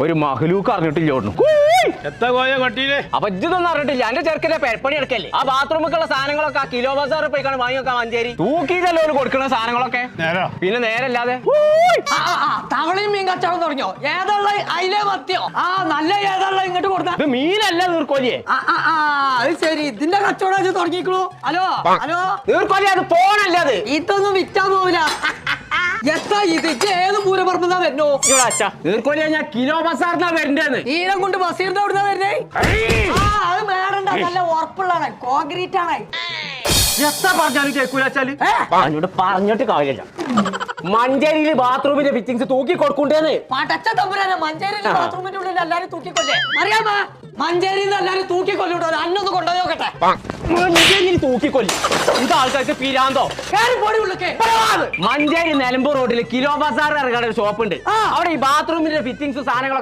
ഒരു മഹലൂക്ക് അറിഞ്ഞിട്ടില്ല ഓടുന്നു എത്ര കോയ കട്ടിയിൽ? അപ്പൊ ഇതൊന്നും അറിഞ്ഞിട്ടില്ല. എന്റെ ചെറുക്കന്റെ പെരപ്പണി എടുക്കല്ലേ? ആ ബാത്റൂമിലുള്ള സാധനങ്ങളൊക്കെ ആ കിലോ ബസാറിൽ പോയിക്കാണ് വാങ്ങി വെക്കാൻ മഞ്ചേരി. തൂക്കിയിട്ടല്ലോ കൊടുക്കുന്ന സാധനങ്ങളൊക്കെ? നേരോ? പിന്നെ നേരല്ലാതെ? തവളയും മീൻ കച്ചവടം തുടങ്ങിയോ? ഏതുള്ള അയിലെ മത്തിയോ? ആ നല്ല ഏതുള്ള ഇങ്ങോട്ട് കൊടുത്ത? ഇത് മീനല്ല നീർക്കോലിയെ. ആ ആ ആ അത് ശരി. ഇതിന്റെ കച്ചവടം തുടങ്ങിക്കണു ഹലോ ഹലോ. നീർക്കോലി അത് പോണല്ലേ അത്? ഇതൊന്നും വിറ്റാൻ പോവില്ല. എത്ര ഇത്? ഇത് ഏത് പൂരപ്പറമ്പെന്നാ വരുന്നു? ഇവിടെ അച്ഛാ. നീർക്കോലി ഞാൻ കിലോ ബസാറിനാ വരണ്ടേന്ന്. ഈരം കൊണ്ട് ബസീറിന്റെ അവിടുന്ന് വരണേ ആ അത് മേടണ്ട നല്ല ഉറപ്പുള്ളതാണ്. കോൺക്രീറ്റ് ആണ്. എത്ര പറഞ്ഞാലും കേൾക്കൂലാച്ചാൽ പറഞ്ഞിട്ട് കാര്യമില്ല. മഞ്ചേരിയിൽ ബാത്റൂമിന്റെ ഫിറ്റിംഗ്സ് തൂക്കി കൊടുക്കണ്ടേന്ന്. പടച്ച തമ്പുരാനെ മഞ്ചേരി ബാത്റൂമിന്റെ ഉള്ളിൽ എല്ലാരും തൂക്കിക്കൊല്ലേ? അറിയാമോ മഞ്ചേരിയിൽ എല്ലാരും തൂക്കിക്കൊല്ലൂട്ടോ അന്നൊന്ന് കൊണ്ടുപോയി നോക്കട്ടെ. മഞ്ചേരിയിൽ തൂക്കിക്കൊല്ലി. ഇത് ആൾക്കാർക്ക് പിരാന്തോ? കേറി പോടി ഉള്ളിക്ക് മഞ്ചേരി നിലമ്പൂർ റോഡിൽ കിലോ ബസാർ ഒരു ഷോപ്പ് ഉണ്ട്. അവിടെ ഈ ബാത്റൂമിന്റെ ഫിറ്റിംഗ്സ് സാധനങ്ങളൊക്കെ